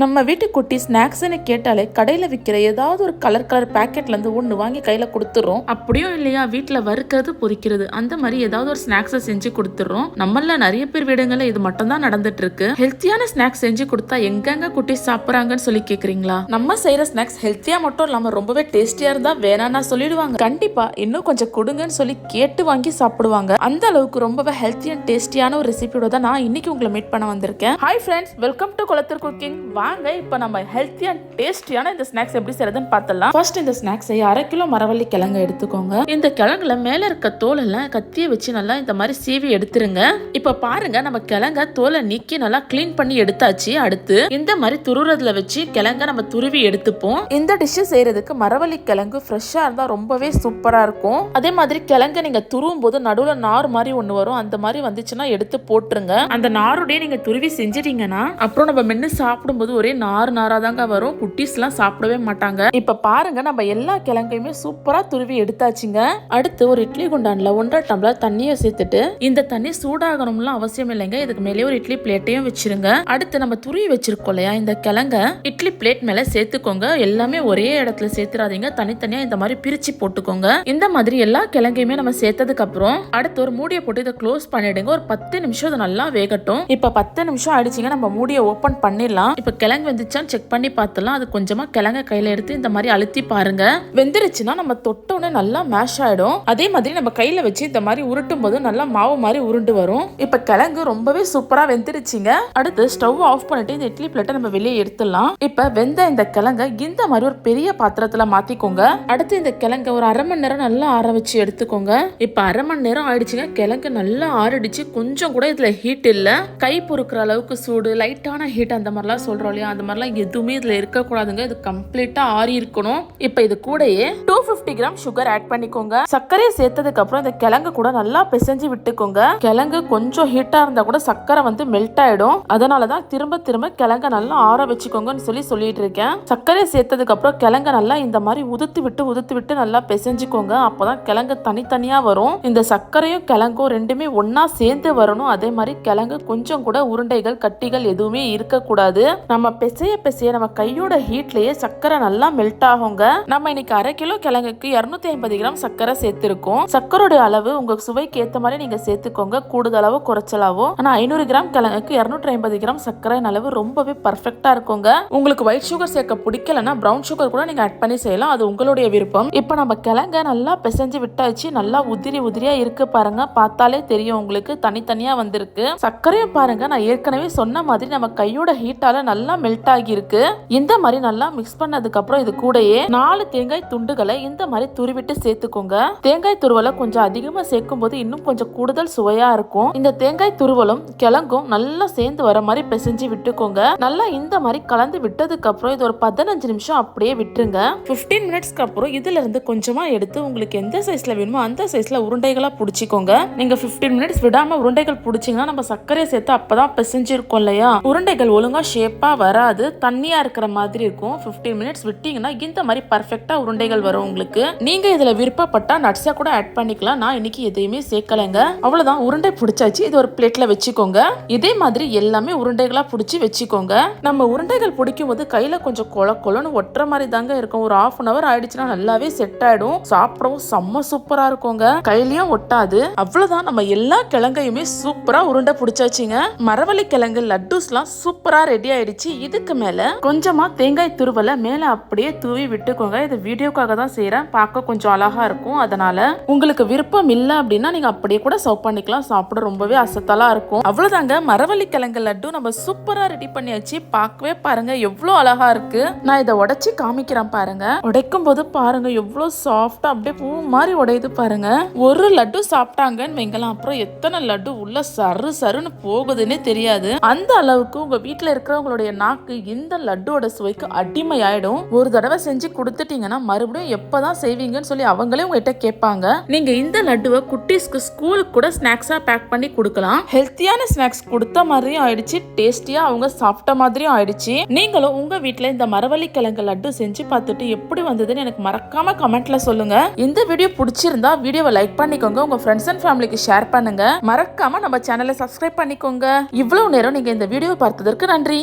நம்ம வீட்டு குட்டி ஸ்நாக்ஸ்னு கேட்டாலே கடையில் விற்கிற ஏதாவது ஒரு கலர் கலர் பேக்கெட்லேருந்து ஒன்று வாங்கி கையில் கொடுத்துறோம். அப்படியும் இல்லையா வீட்டில் வறுக்கிறது பொரிக்கிறது அந்த மாதிரி ஏதாவது ஒரு ஸ்நாக்ஸை செஞ்சு கொடுத்துறோம். நம்மள நிறைய பேர் வீடுங்களில் இது மட்டும் தான் நடந்துட்டு இருக்கு ஹெல்த்தியான ஸ்நாக்ஸ் செஞ்சு கொடுத்தா எங்கெங்க குட்டி சாப்பிட்றாங்கன்னு சொல்லி கேட்குறீங்களா நம்ம செய்கிற ஸ்நாக்ஸ் ஹெல்த்தியாக மட்டும் இல்லாமல் ரொம்பவே டேஸ்டியாக இருந்தால் வேணாம்னா சொல்லிடுவாங்க. கண்டிப்பாக இன்னும் கொஞ்சம் கொடுங்கன்னு சொல்லி கேட்டு வாங்கி சாப்பிடுவாங்க. அந்த அளவுக்கு ரொம்பவே ஹெல்த்தி அண்ட் டேஸ்டியான ஒரு ரெசிபியோட தான் நான் இன்னைக்கு உங்களை மீட் பண்ண வந்திருக்கேன். Hi friends welcome to Kulathur cooking வாங்க இப்போ நம்ம ஹெல்த்தி அண்ட் டேஸ்டியான இந்த ஸ்நாக்ஸ் எப்படி செய்யறதுன்னு பார்த்தலாம் ஃபர்ஸ்ட் இந்த ஸ்நாக்ஸை அரை கிலோ மரவள்ளி கிழங்கு எடுத்துக்கோங்க. இந்த கிழங்குல மேல இருக்க தோல் எல்லாம் கத்தியை வச்சு நல்லா இந்த மாதிரி சீவி எடுத்துருங்க. இப்போ பாருங்க நம்ம கிழங்க தோலை நீக்கி நல்லா க்ளீன் பண்ணி எடுத்தாச்சு. அடுத்து இந்த மாதிரி துருறதுல வச்சு கிழங்க நம்ம துருவி எடுத்துப்போம். இந்த டிஷ் செய்யறதுக்கு மரவள்ளி கிழங்கு ஃப்ரெஷ்ஷா இருந்தா ரொம்பவே சூப்பரா இருக்கும். அதே மாதிரி கிழங்க நீங்க துருவும் போது நடுவுல நார் மாதிரி ஒண்ணு வரும். அந்த மாதிரி வந்துச்சுன்னா எடுத்து போட்டுருங்க. அந்த நாருடைய நீங்க துருவி செஞ்சிட்டீங்கன்னா அப்புறம் நம்ம மென்னு சாப்பிடும்போது ஒரே நார் நாரா தாங்க வரும். குட்டீஸ்லாம் சாப்பிடவே மாட்டாங்க. இப்ப பாருங்க நம்ம எல்லா கிழங்கையுமே சூப்பரா துருவி எடுத்தாச்சுங்க. அடுத்து ஒரு இட்லி குண்டான்ல ஒன்றரை டம்ளர் தண்ணியை சேர்த்துட்டு இந்த தண்ணி சூடாகணும்லாம் அவசியம் இல்லைங்க. இதுக்கு மேலே ஒரு இட்லி பிளேட்டையும் வச்சிருங்க. அடுத்து நம்ம துருவி வச்சிருக்கோம் இல்லையா இந்த கிழங்க இட்லி பிளேட் மேல சேர்த்துக்கோங்க. எல்லாமே ஒரே இடத்துல சேர்த்துறாதீங்க. தனித்தனியா இந்த மாதிரி பிரிச்சு போட்டுக்கோங்க. இந்த மாதிரி எல்லா கிழங்கையுமே நம்ம சேர்த்ததுக்கு அப்புறம் அடுத்து ஒரு மூடியை போட்டு இதை க்ளோஸ் பண்ணிடுங்க. ஒரு பத்து நிமிஷம் இது நல்லா வேகட்டும். இப்ப பத்து நிமிஷம் ஆயிடுச்சுங்க. நம்ம மூடியை ஓபன் பண்ணிடலாம். இப்போ கிழங்கு வெந்துச்சான்னு செக் பண்ணி பார்த்துலாம் அது கொஞ்சமா கிழங்க கையில எடுத்து இந்த மாதிரி அழுத்தி பாருங்க. வெந்துருச்சுன்னா நம்ம தொட்டோன்னே நல்லா மேஷ் ஆயிடும். அதே மாதிரி நம்ம கையில வச்சு இந்த மாதிரி உருட்டும் போது நல்லா மாவு மாதிரி உருண்டு வரும். இப்ப கிழங்கு ரொம்பவே சூப்பரா வெந்துருச்சுங்க. அடுத்து ஸ்டவ் ஆஃப் பண்ணிட்டு இந்த இட்லி பிளேட்டை நம்ம வெளியே எடுத்துடலாம். இப்ப வெந்த இந்த கிழங்க இந்த மாதிரி ஒரு பெரிய பாத்திரத்துல மாத்திக்கோங்க. அடுத்து இந்த கிழங்க ஒரு அரை மணி நேரம் நல்லா ஆற வச்சு எடுத்துக்கோங்க. இப்ப அரை மணி நேரம் ஆயிடுச்சுங்க. கிழங்கு நல்லா ஆறிடுச்சு. கொஞ்சம் கூட இதுல ஹீட் இல்ல. கை பொறுக்கிற அளவுக்கு சூடு லைட்டான ஹீட் அந்த மாதிரிலாம் சொல்றோம் இல்லையா அந்த மாதிரிலாம் எதுவுமே இதுல இருக்கக்கூடாதுங்க. இது கம்ப்ளீட்டாக ஆறி இருக்கணும். இப்போ இது கூடயே two fifty gram sugar add பண்ணிக்கோங்க. சர்க்கரையை சேர்த்ததுக்கு அப்புறம் இந்த கிழங்கு கூட நல்லா பிசைஞ்சு விட்டுக்கோங்க. கிழங்கு கொஞ்சம் ஹீட்டாக இருந்தால் கூட சர்க்கரை வந்து மெல்ட் ஆயிடும். அதனாலதான் திரும்ப திரும்ப கிழங்க நல்லா ஆற வச்சுக்கோங்கன்னு சொல்லி சொல்லிட்டு இருக்கேன் சர்க்கரையை சேர்த்ததுக்கு அப்புறம் கிழங்க நல்லா இந்த மாதிரி உதுத்து விட்டு உதுத்து விட்டு நல்லா பிசைஞ்சுக்கோங்க. அப்போதான் கிழங்கு தனித்தனியாக வரும். இந்த சர்க்கரையும் கிழங்கும் ரெண்டுமே ஒன்றா சேர்ந்து வரணும். அதே மாதிரி கிழங்கு கொஞ்சம் கூட உருண்டைகள் கட்டிகள் எதுவுமே இருக்கக்கூடாது. நம்ம பிசைய பிசைய நம்ம கையோட ஹீட்லயே சர்க்கரை நல்லா மெல்ட் ஆகுங்க. நம்ம இன்னைக்கு அரை கிலோ கிழங்குக்கு இருநூத்தி ஐம்பது கிராம் சர்க்கரை சேர்த்திருக்கோம். சர்க்கரோட அளவு உங்க சுவைக்கு ஏத்த மாதிரி நீங்க சேர்த்துக்கோங்க. கூடுதலாவோ குறைச்சலாவோ. ஆனா ஐநூறு கிராம் கிழங்குக்கு இருநூற்றி ஐம்பது கிராம் சர்க்கரை அளவு ரொம்பவே பர்ஃபெக்டா இருக்குங்க. உங்களுக்கு ஒயிட் சுகர் சேர்க்க பிடிக்கலன்னா ப்ரௌன் சுகர் கூட நீங்க ஆட் பண்ணி செய்யலாம். அது உங்களுடைய விருப்பம். இப்போ நம்ம கிழங்க நல்லா பிசைஞ்சு விட்டாச்சு நல்லா உதிரி உதிரியா இருக்கு பாருங்க. பார்த்தாலே தெரியும் உங்களுக்கு தனித்தனியா வந்திருக்கு. சர்க்கரையும் பாருங்க நான் ஏற்கனவே சொன்ன மாதிரி நம்ம கையோட ஹீட்டால நல்லா மெல்ட் ஆகியிருக்கு. இந்த மாதிரி நல்லா மிக்ஸ் பண்ணதுக்கு அப்புறம் இது கூடயே நாலு தேங்காய் துண்டுகளை இந்த மாதிரி துருவிட்டு சேர்த்துக்கோங்க. தேங்காய் துருவலை கொஞ்சம் அதிகமாக சேர்க்கும் போது இன்னும் கொஞ்சம் கூடுதல் சுவையா இருக்கும். இந்த தேங்காய் துருவலும் கிழங்கும் நல்லா சேர்ந்து வர மாதிரி பிசைஞ்சு விட்டுக்கோங்க. நல்லா இந்த மாதிரி கலந்து விட்டதுக்கு அப்புறம் இது ஒரு பதினஞ்சு நிமிஷம் அப்படியே விட்டுருங்க. 15 மினிட்ஸ்க்கு அப்புறம் இதுல இருந்து கொஞ்சமா எடுத்து உங்களுக்கு எந்த சைஸ்ல வேணுமோ அந்த சைஸ்ல உருண்டைகளா பிடிச்சிக்கோங்க. நீங்க 15 மினிட்ஸ் விடாம உருண்டைகள் பிடிச்சிங்கன்னா நம்ம சர்க்கரையை சேர்த்து அப்பதான் பிசைஞ்சிருக்கோம் இல்லையா? உருண்டைகள் ஒழுங்கா ஷேப்பா வராது. தண்ணியாக இருக்கிற மாதிரி இருக்கும். 15 மினிட்ஸ் விட்டீங்கன்னா இந்த மாதிரி பர்ஃபெக்டாக உருண்டைகள் வரும் உங்களுக்கு. நீங்கள் இதில் விருப்பப்பட்டால் நட்ஸாக கூட ஆட் பண்ணிக்கலாம். நான் இன்னைக்கு எதையுமே சேர்க்கலைங்க. அவ்வளோதான் உருண்டை பிடிச்சாச்சு. இது ஒரு பிளேட்டில் வச்சுக்கோங்க. இதே மாதிரி எல்லாமே உருண்டைகளாக பிடிச்சி வச்சுக்கோங்க. நம்ம உருண்டைகள் பிடிக்கும் போது கையில் கொஞ்சம் கொல கொலன்னு ஒட்டுற மாதிரி தாங்க இருக்கும். ஒரு ஆஃப் அன் அவர் ஆயிடுச்சுன்னா நல்லாவே செட் ஆயிடும். சாப்பிடவும் செம்ம சூப்பராக இருக்குங்க. கையிலயும் ஒட்டாது. அவ்வளோதான் நம்ம எல்லா கிழங்கையுமே சூப்பராக உருண்டை பிடிச்சாச்சுங்க. மரவள்ளி கிழங்கு லட்டுஸ்லாம் சூப்பராக ரெடி ஆயிடுச்சு. இதுக்கு மேல கொஞ்சமா தேங்காய் துருவலை மேல அப்படியே தூவி விட்டுக்கோங்க. இது வீடியோக்காக தான் செய்யறேன் பார்க்க கொஞ்சம் அழகா இருக்கும். அதனால உங்களுக்கு விருப்பம் இல்ல அப்படின்னா நீங்க அப்படியே கூட சர்வ் பண்ணிக்கலாம். சாப்பிட ரொம்பவே அசத்தலா இருக்கும். அவ்வளவுதாங்க. மரவள்ளி கிழங்கு லட்டு நம்ம சூப்பரா ரெடி பண்ணியாச்சு. பார்க்கவே பாருங்க. எவ்வளவு அழகா இருக்கு. நான் இதை உடைச்சு காமிக்கிறேன் பாருங்க. உடைக்கும் போது பாருங்க எவ்வளவு சாஃப்டா அப்படியே பூ மாதிரி உடையுது பாருங்க. ஒரு லட்டு சாப்பிட்டாங்கன்னு வைங்கலாம் அப்புறம் எத்தனை லட்டு? உள்ள சரு சருன்னு போகுதுன்னே தெரியாது. அந்த அளவுக்கு உங்க வீட்டுல இருக்கிறவங்களுடைய நாக்கு இந்த லட்டோட சுவைக்கு அடிமை ஆயிடும் ஒரு தடவை செஞ்சு கொடுத்துட்டீங்கன்னா மறுபடியும் எப்பதான் செய்வீங்கன்னு சொல்லி அவங்களே உங்ககிட்ட கேட்பாங்க. நீங்க இந்த லட்டுவை குட்டீஸ்க்கு ஸ்கூலுக்கு கூட ஸ்நாக்ஸா பேக் பண்ணி கொடுக்கலாம். ஹெல்த்தியான ஸ்நாக்ஸ் கொடுத்த மாதிரியும் ஆயிடுச்சு டேஸ்டியா அவங்க சாப்பிட்ட மாதிரியும் ஆயிடுச்சு. நீங்களும் உங்க வீட்டுல இந்த மரவள்ளி கிழங்கு லட்டு செஞ்சு பார்த்துட்டு எப்படி வந்ததுன்னு எனக்கு மறக்காம கமெண்ட்ல சொல்லுங்க. இந்த வீடியோ பிடிச்சிருந்தா வீடியோவை லைக் பண்ணிக்கோங்க உங்க ஃப்ரெண்ட்ஸ் அண்ட் ஃபேமிலிக்கு ஷேர் பண்ணுங்க. மறக்காம நம்ம சேனலை சப்ஸ்கிரைப் பண்ணிக்கோங்க. இவ்வளவு நேரம் நீங்க இந்த வீடியோ பார்த்ததற்கு நன்றி.